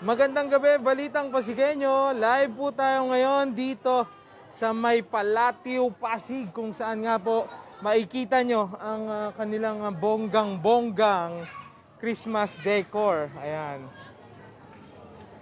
Magandang gabi, Balitang Pasigenyo. Live po tayo ngayon dito sa may Palatio Pasig kung saan nga po makikita nyo ang ah, kanilang ah, bonggang-bonggang Christmas decor. Ayan.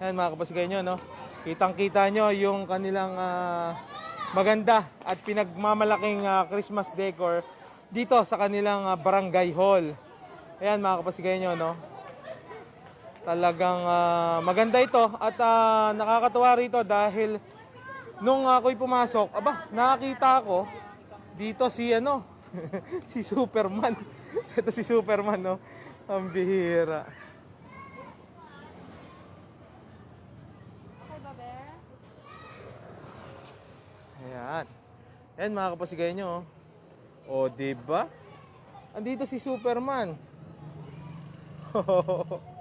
Ayan mga kapasigenyo, no? Kitang-kita nyo yung kanilang ah, maganda at pinagmamalaking ah, Christmas decor dito sa kanilang ah, barangay hall. Ayan mga kapasigenyo, no? Talagang ah, maganda ito at ah, nakakatuwa rito dahil nung ako'y pumasok, aba, nakakita ako dito si ano, si Superman. ito si Superman, no? Ang bihira. Ayan. Ayan mga kapasigay nyo. O, di ba? Andito si Superman.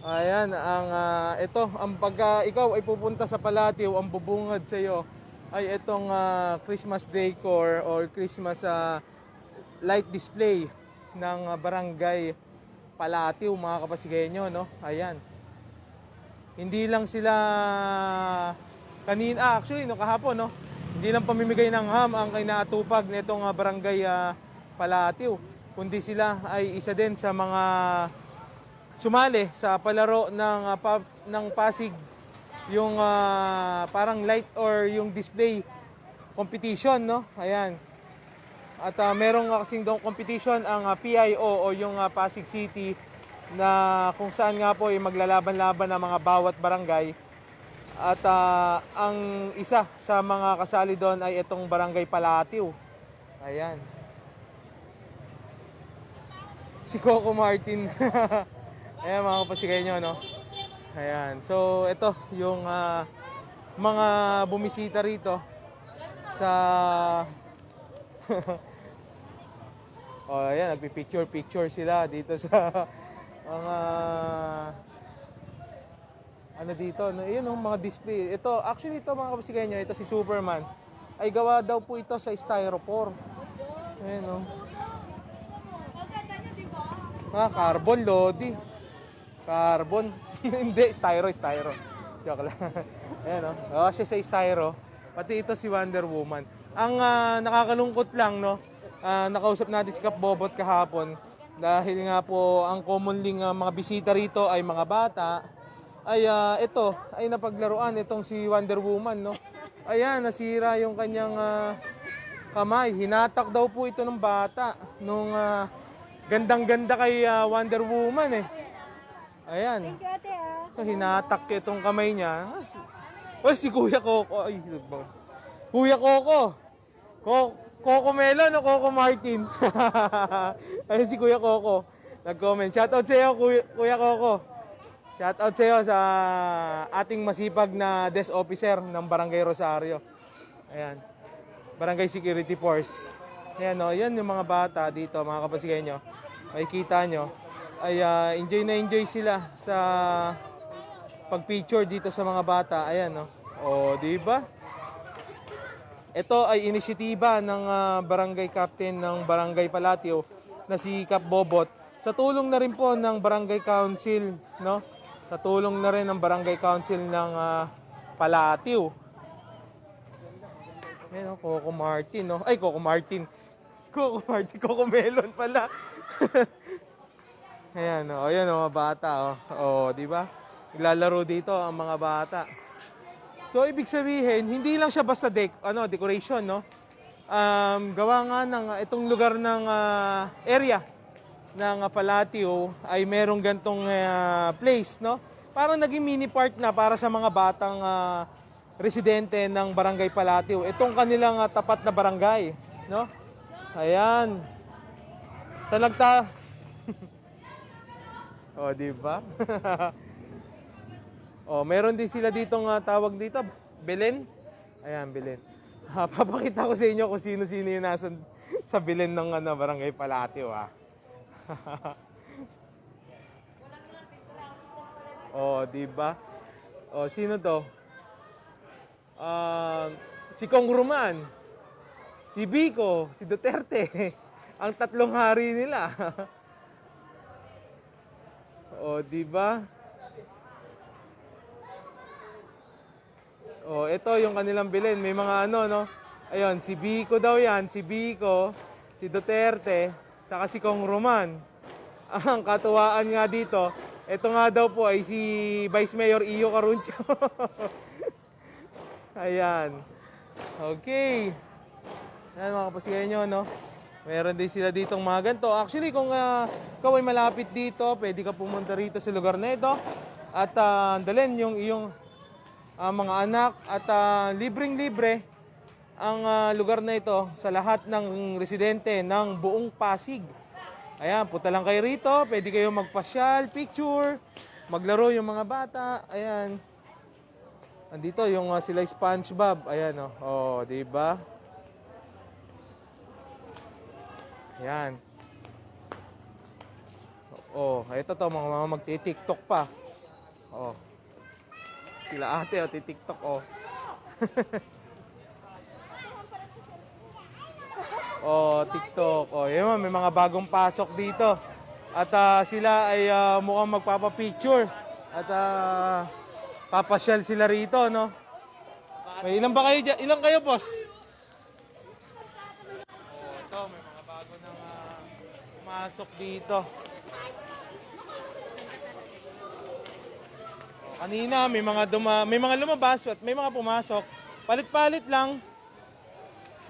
Ayan, ang ah, ito, ang pagka ikaw ay pupunta sa Palatio, ang bubungad sa iyo ay itong ah, Christmas decor or Christmas ah, light display ng ah, barangay Palatio, mga kapasigenyo, no? Ayan. Hindi lang sila kanina, ah, actually no kahapon no. Hindi lang pamimigay ng ham ang kinaatupag nitong ah, barangay ah, Palatio, kundi sila ay isa din sa mga sumali sa palaro ng ah, pa- ng Pasig yung ah, parang light or yung display competition no. Ayan. At ah, merong ah, kasing doon competition ang ah, PIO o yung ah, Pasig City na kung saan nga po ay maglalaban-laban ng mga bawat barangay. At ah, ang isa sa mga kasali doon ay itong Barangay Palatio. Ayan. Si Coco Martin. Ayan mga kapasigay nyo, no? Ayan. So, ito yung ah, mga bumisita rito sa Oh, ayan, nagpi-picture-picture sila dito sa mga ano dito, no, yun yung mga display. Ito, actually ito mga kapasigenyo, ito si Superman. Ay gawa daw po ito sa styrofoam. Ayan, no. Ah, carbon, Lodi. Carbon. Hindi, styro, styro. Joke lang. Ayan, no. Oh, siya sa styro. Pati ito si Wonder Woman. Ang ah, nakakalungkot lang, no, ah, nakausap natin si Kap Bobot kahapon dahil nga po ang commonly nga mga bisita rito ay mga bata ay ah, ito ay napaglaruan itong si Wonder Woman no ayan nasira yung kanyang ah, kamay hinatak daw po ito ng bata nung ah, gandang-ganda kay ah, Wonder Woman eh ayan Thank you, ate, ah. So hinatak itong kamay niya. Oy, si Kuya Coco. Ay, Kuya Coco. Ko Coco Melon o Coco Martin? Ayun si Kuya Coco. Nag-comment. Shoutout sa iyo, Kuya, Kuya Coco. Shoutout sa iyo sa ating masipag na desk officer ng Barangay Rosario. Ayan. Barangay Security Force. Ayan o, yan yung mga bata dito, mga kapasigay nyo. Makikita nyo. Ay ah, enjoy na enjoy sila sa pag-picture dito sa mga bata. Ayan no. O, di ba? Ito ay inisyatiba ng ah, barangay captain ng Barangay Palatio na si Kap Bobot sa tulong na rin po ng Barangay Council, no? Sa tulong na rin ng Barangay Council ng ah, Palatio. Ayan, oh, Coco Martin, no? Ay, Coco Martin. Coco Martin, Coco Melon pala. Ayan, oh, ayan, oh, mga bata, oh. Oh, di ba? Naglalaro dito ang mga bata. So, ibig sabihin, hindi lang siya basta dec ano, decoration, no? Um, gawa nga ng uh, itong lugar ng ah, area ng uh, Palatio ay merong gantong ah, place, no? Parang naging mini park na para sa mga batang ah, residente ng Barangay Palatio. Itong kanilang ah, tapat na barangay, no? Ayan. Sa nagta... o, di ba? Oh, meron din sila ditong ah, tawag dito, Belen. Ayan, Belen. Ah, papakita ko sa inyo kung sino-sino yung nasa sa Belen ng ano, Barangay Palatio, ah. oh, di ba? Oh, sino to? Ah, si Kong Ruman, si Bico, si Duterte. Ang tatlong hari nila. O, di ba? O, ito yung kanilang bilin. May mga ano, no? Ayun, si Biko daw yan. Si Biko, si Duterte, saka si Kong Roman. Ang katuwaan nga dito, ito nga daw po ay si Vice Mayor Iyo Caruncho. Ayan. Okay. Ayan mga kapasiganyo, no? Meron din sila ditong mga ganito. Actually, kung uh, ikaw ay malapit dito, pwede ka pumunta rito sa lugar na ito. At uh, dalhin yung iyong ah, mga anak at ah, libreng-libre ang ah, lugar na ito sa lahat ng residente ng buong Pasig. Ayan, punta lang kayo rito. Pwede kayo magpasyal, picture, maglaro yung mga bata. Ayan. Andito yung ah, sila SpongeBob. Ayan oh. Oh, 'di ba? Ayan. Oh, ito to mga mga magti-TikTok pa. Oh. Sila ate oh, ti-TikTok oh. oh, TikTok. Oh, yun, may mga bagong pasok dito. At ah, sila ay ah, mukhang magpapa-picture. At ah, papasyal sila rito, no? May ilan ba kayo dyan? Ilan kayo, boss? Oh, ito, may mga bago nang ah, pumasok dito. Kanina may mga duma, may mga lumabas at may mga pumasok. Palit-palit lang.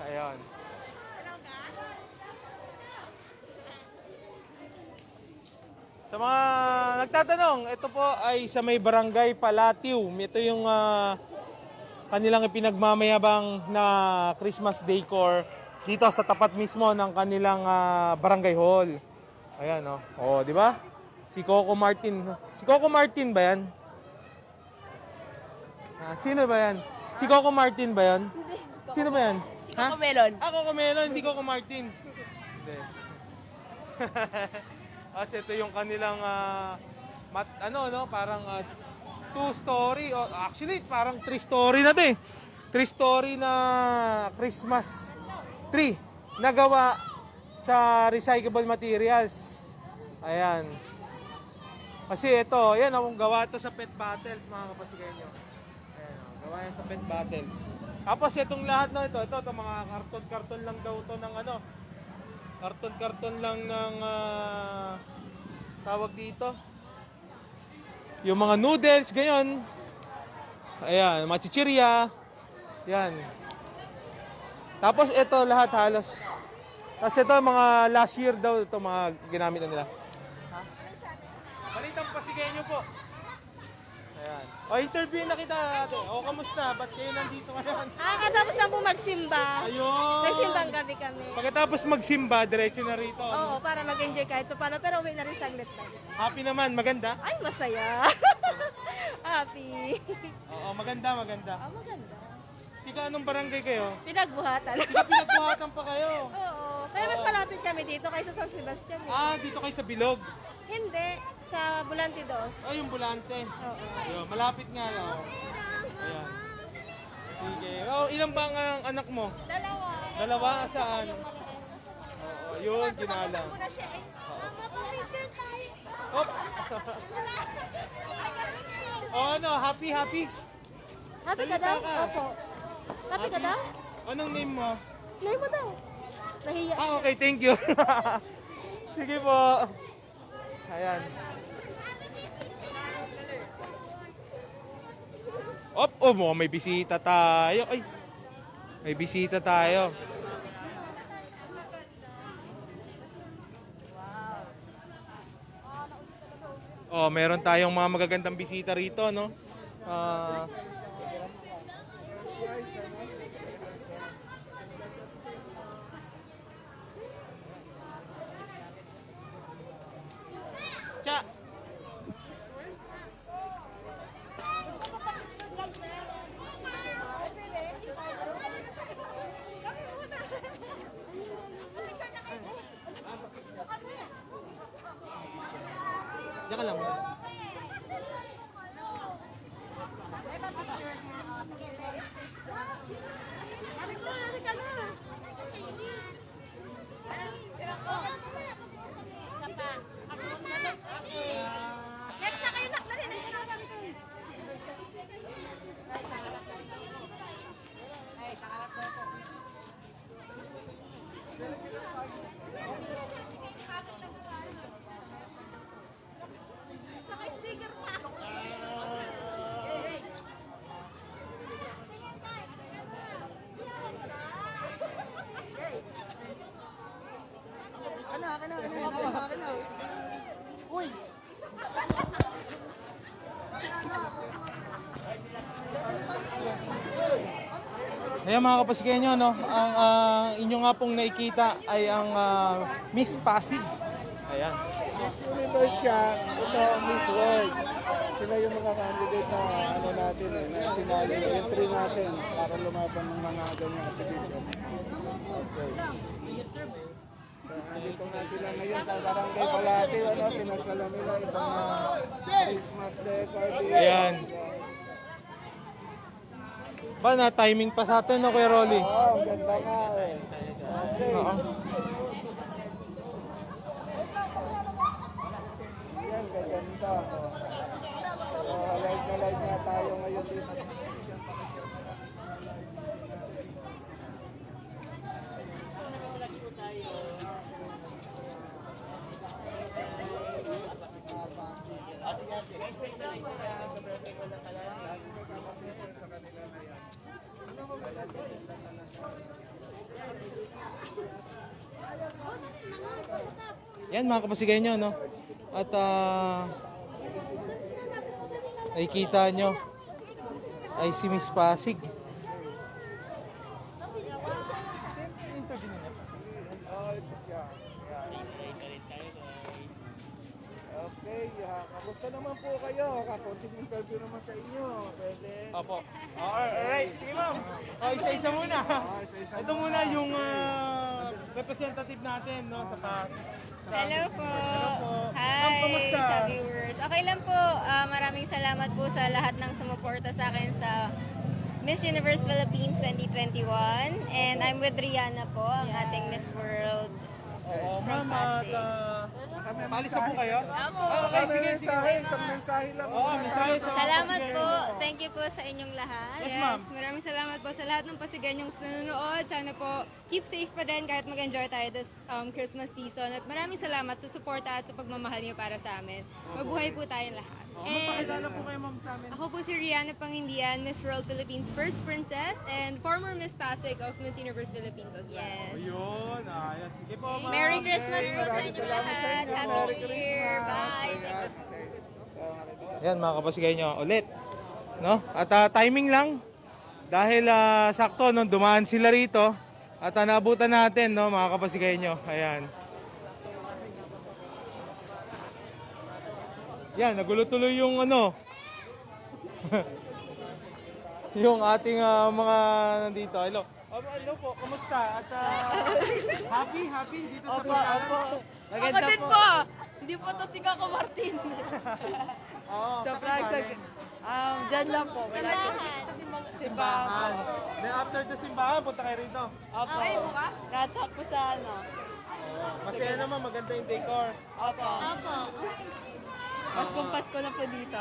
Ayun. Sa mga nagtatanong, ito po ay sa may barangay Palatiw. Ito yung ah, kanilang ipinagmamayabang na Christmas decor dito sa tapat mismo ng kanilang ah, barangay hall. Ayan, oh. Oh, di ba? Si Coco Martin. Si Coco Martin ba yan? Ah, sino ba yan? Si Coco Martin ba yan? Sino ba yan? Si Coco Melon. Ah, Coco Melon, hindi Coco Martin. Hindi. Kasi ito yung kanilang ah, mat, ano no, parang ah, two story o actually parang three story na 'to eh. Three story na Christmas tree na gawa sa recyclable materials. Ayan. Kasi ito, yan ang gawa to sa pet battles mga kapasigenyo. Ayan, oh, gawa yan sa pet battles. Tapos itong lahat na ito, ito, ito mga karton-karton lang daw to ng ano, karton-karton lang ng ah, tawag dito. Yung mga noodles, ganyan. Ayan, mga chichirya. Yan. Tapos ito lahat halos. Tapos ito mga last year daw ito mga ginamit na nila. Balitang pasigenyo po. Ayan. O, interview na kita ate. O, kamusta? Ba't kayo nandito ngayon? Ah, katapos lang po magsimba. Ayun. Nagsimbang gabi kami. Pagkatapos magsimba, diretso na rito. Oo, para mag-enjoy kahit pa paano. Pero uwi na rin saglit lang. Happy naman, maganda? Ay, masaya. Happy. Oo, maganda, maganda. Ah, maganda. Tika, anong barangay kayo? Pinagbuhatan. Tika, pinagbuhatan pa kayo. Oo. Kaya mas malapit kami dito kaysa San Sebastian. eh. Ah, dito kayo sa Bilog. Hindi. Sa Bulante Dos. Oh, yung bulante. Oo. Ayun, malapit nga no. Ayan. Sige. Oh, ilan ba ang anak mo? Dalawa. Dalawa saan? Oo, yun, kinala. Muna siya eh. Mama, pa-picture tayo. Hop. oh, ano, happy, happy. Happy ka Salita daw? ka. Opo. Happy ka daw? Anong name mo? Play mo daw. Nahiya. Ah, okay, thank you. Sige po. Ayan. Op, oh, mukhang may bisita tayo. Ay, may bisita tayo. Oh, meron tayong mga magagandang bisita rito, no? Ah, Cha. Diyan ka lang. Naka-sticker Ayan mga kapasikenyo, no? Ang ah, inyo nga pong nakikita ay ang ah, Miss Pasig. Ayan. Miss Universe siya, ito Miss World. Sila yung mga candidate na ano natin eh, na sinali na entry natin para lumaban ng mga ganyan competition. Okay. So, andito na sila ngayon sa Barangay Palati, ano, sinasala nila itong uh, Christmas decor. Ayan. Ba, na timing pa sa atin, no, Kuya Rolly? Oo, ang ganda nga eh. Okay. Oo. Yan, gaganda. So, live na live nga tayo ngayon Yan mga kapasigenyo, no? At ah nakikita nyo ay si Miss Pasig. Oh. Okay, ha. Kamusta naman po kayo? Kakunting interview naman sa inyo. Pwede? Opo. Alright, sige ma'am. Oh, isa-isa muna. Ah, isa-isa Ito muna yung ah, representative natin, no? Sa Pasig. Hello po. Hello po. Hi kamusta? sa viewers. Okay lang po. Ah, maraming salamat po sa lahat ng sumuporta sa akin sa Miss Universe Philippines 2021. And I'm with Rihanna po, ang ating Miss World. Oo, From ma'am. At Pasig. ah, Paalis na po kayo? Opo. Ah, okay, sige, sige. mensahe, isang mensahe lang. Oo, mensahe sa Salamat po. Thank you po sa inyong lahat. Yes, ma'am. Maraming salamat po sa lahat ng pasiganyong nanonood. Sana po keep safe pa din kahit mag-enjoy tayo this um, Christmas season. At maraming salamat sa suporta at sa pagmamahal niyo para sa amin. Mabuhay po tayong lahat. And Pakilala po kayo, ma'am, sa amin. ako po si Rihanna Pangindian, Miss World Philippines First Princess and former Miss Pasig of Miss Universe Philippines as well. Yes. Ayun, ayos. Sige po, ma'am. Merry Christmas po sa Maraming inyong salamat sa lahat. inyo. Happy Merry New Year. Christmas. Bye. Ayan, okay. So, makikita- Yan mga kapasigay nyo, ulit. No? At ah, timing lang. Dahil ah, sakto, no, dumaan sila rito. At uh, naabutan natin, no, mga kapasigay nyo. Ayan. Yan, nagulo tuloy yung ano. yung ating ah, mga nandito. Hello. Oh, hello po, kumusta? At ah, happy, happy dito sa Opo, Ako din po. Hindi po to si Kako Martin. Oo, Sa saan Prague. galing? Um, dyan lang po. Wala Simbahan. Then after the simbahan, punta kayo rito. Opo. Ay, bukas? Ratak po sa ano. Masaya naman, maganda yung decor. Opo. Opo. Paskong Pasko na po dito.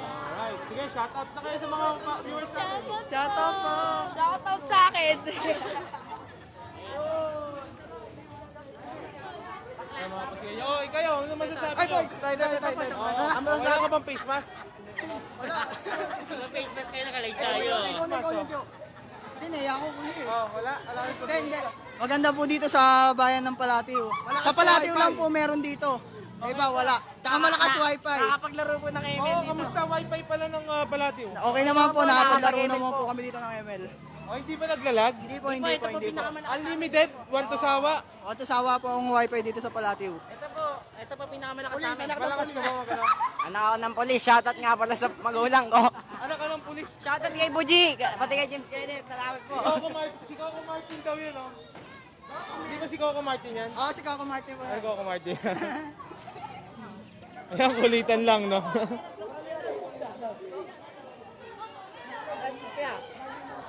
Alright. Sige, shout out na kayo sa mga viewers natin. Shout out po. Shout out sa akin. Ay, mga pasigay. Oh, ikayo, ano masasabi nyo? Ay, boy, tayo, tayo, tayo. Ano masasabi ka bang face mask? Hindi, ako kuya. Oh, wala. Wala kayo Hindi, hindi. Maganda po dito sa bayan ng Palatiw. Sa Palatiw lang po meron dito. Iba, wala. Tsaka malakas wifi. Nakapaglaro po ng Oh, kamusta wifi pala ng uh, Palatiw? Okay naman po, nakapaglaro naman po kami dito ng ML. Oh, hindi ba naglalag? Hindi po, hindi po, hindi po. Unlimited? One to sawa? O, to sawa po ang wifi dito sa Palatiw. Ito po, ito po pinakamalakas sa amin. Malakas ka ba mga Anak ako ng polis, shoutout nga pala sa magulang ko. Anak ka ng pulis. Shoutout kay Buji, pati kay James Kenneth, salamat po. Si Coco Martin, si Coco Martin daw yun, oh. Hindi ba si Coco Martin yan? Oo, si Kako Martin po. Ay, Coco Martin. Ayan, kulitan lang, no?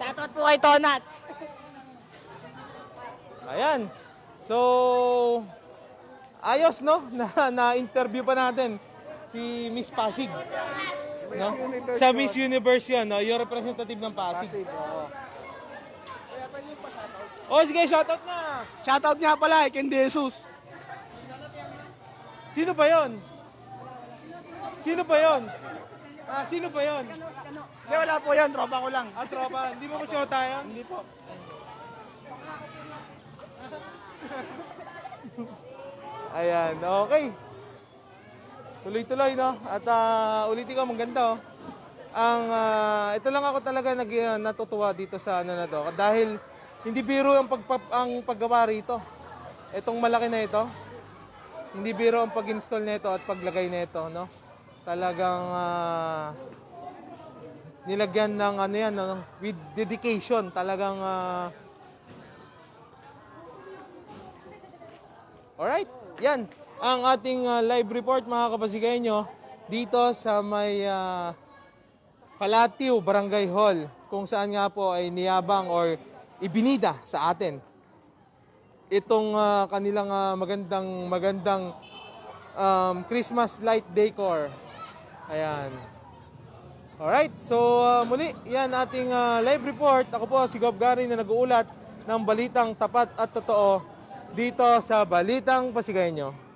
Shoutout po kay Tonats. Ayan. So, ayos, no? Na, na-interview pa natin si Miss Pasig. No? Sa Miss Universe yan, no? Yung representative ng Pasig. Pasig, oo. Kaya pwede yung pa-shoutout. O sige, shoutout na. Shoutout nga pala kay Ken Jesus. Sino ba 'yon? Sino ba 'yon? Ah, sino ba 'yon? Hindi, wala po yan. Tropa ko lang. Ah, tropa. Hindi mo ko shota yan? Hindi po. Ayan, okay. Tuloy-tuloy, no? At ah, ulitin ko, maganda, oh. Ang, ah, ito lang ako talaga nag, ah, natutuwa dito sa ano na to. Dahil hindi biro ang, pagpa, ang paggawa rito. Itong malaki na ito. Hindi biro ang pag-install nito at paglagay nito, no? Talagang ah, nilagyan ng ano yan, no? with dedication. Talagang ah, Alright, yan ang ating uh, live report mga kapasigaynyo dito sa may uh, Palatiw Barangay Hall kung saan nga po ay niyabang or ibinida sa atin itong uh, kanilang uh, magandang magandang um, Christmas light decor. Ayan. Alright, so uh, muli, yan ating uh, live report. Ako po si Gob Gary na nag-uulat ng balitang tapat at totoo dito sa Balitang Pasigaynyo.